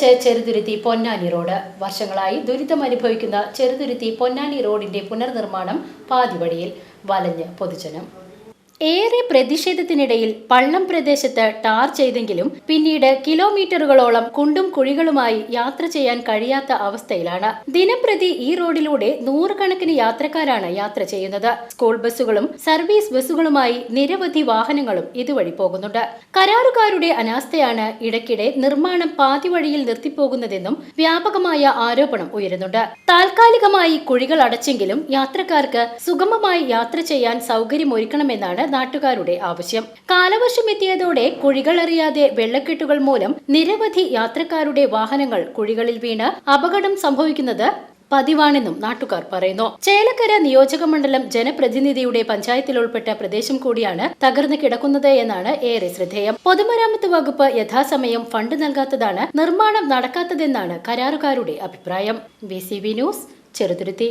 നിറച്ച് ചെറുതുരുത്തി പൊന്നാനി റോഡ്. വർഷങ്ങളായി ദുരിതം അനുഭവിക്കുന്ന ചെറുതുരുത്തി പൊന്നാനി റോഡിന്റെ പുനർനിർമ്മാണം പാതിവഴിയിൽ വലഞ്ഞ് പൊതുജനം. ഏറെ പ്രതിഷേധത്തിനിടയിൽ പള്ളം പ്രദേശത്ത് ടാർ ചെയ്തെങ്കിലും പിന്നീട് കിലോമീറ്ററുകളോളം കുണ്ടും കുഴികളുമായി യാത്ര ചെയ്യാൻ കഴിയാത്ത അവസ്ഥയിലാണ്. ദിനംപ്രതി ഈ റോഡിലൂടെ നൂറുകണക്കിന് യാത്രക്കാരാണ് യാത്ര ചെയ്യുന്നത്. സ്കൂൾ ബസ്സുകളും സർവീസ് ബസ്സുകളുമായി നിരവധി വാഹനങ്ങളും ഇതുവഴി പോകുന്നുണ്ട്. കരാറുകാരുടെ അനാസ്ഥയാണ് ഇടയ്ക്കിടെ നിർമ്മാണം പാതിവഴിയിൽ നിർത്തിപ്പോകുന്നതെന്നും വ്യാപകമായ ആരോപണം ഉയരുന്നുണ്ട്. താൽക്കാലികമായി കുഴികൾ അടച്ചെങ്കിലും യാത്രക്കാർക്ക് സുഗമമായി യാത്ര ചെയ്യാൻ സൗകര്യമൊരുക്കണമെന്നാണ് നാട്ടുകാരുടെ ആവശ്യം. കാലവർഷം എത്തിയതോടെ കുഴികൾ അറിയാതെ വെള്ളക്കെട്ടുകൾ മൂലം നിരവധി യാത്രക്കാരുടെ വാഹനങ്ങൾ കുഴികളിൽ വീണ് അപകടം സംഭവിക്കുന്നത് പതിവാണെന്നും നാട്ടുകാർ പറയുന്നു. ചേലക്കര നിയോജക മണ്ഡലം ജനപ്രതിനിധിയുടെ പഞ്ചായത്തിൽ ഉൾപ്പെട്ട പ്രദേശം കൂടിയാണ് തകർന്നു കിടക്കുന്നത് എന്നാണ് ഏറെ ശ്രദ്ധേയം. പൊതുമരാമത്ത് വകുപ്പ് യഥാസമയം ഫണ്ട് നൽകാത്തതാണ് നിർമ്മാണം നടക്കാത്തതെന്നാണ് കരാറുകാരുടെ അഭിപ്രായം. B news Cheruthuruthy.